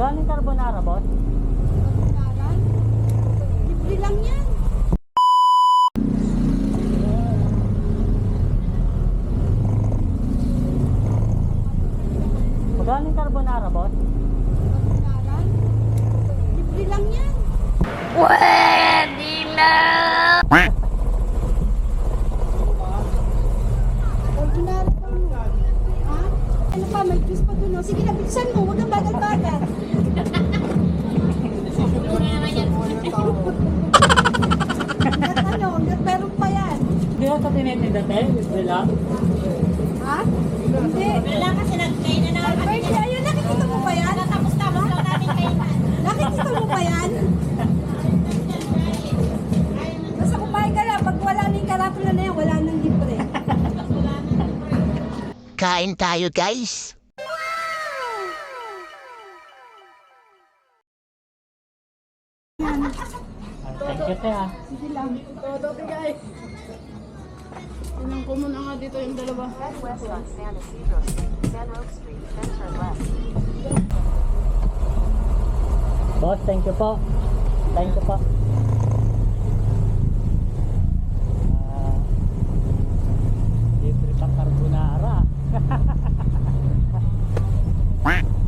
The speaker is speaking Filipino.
Yung carbonara, boss? Carbonara? Libre lang yan. Yung carbonara, boss? Carbonara? Libre lang yan. Carbonara pa mo. Ha? Ano pa, may juice pa dun. oh. Sige na, bilisan mo. Huwag kang bagal-bagal. Hanggat ano, hanggat meron pa yan. Hindi ko sa tinitinda, te. Libre lang. Ha? Hindi. Wala kasi nagkain na naman. Alberti, ayun, nakikita mo pa yan? Tapos-tapos lang namin kainan. Nakikita mo pa yan? Basta kumain ka lang. Pag wala na yung karapula na yan, wala nang libre. Kain tayo guys. Thank you, te, ah. Sige lang. Todo bigay. Unang ko nga dito yung dalawa. West on San Isidro Street, San Roque Street, then. Boss, thank you po. Thank you po. Quack.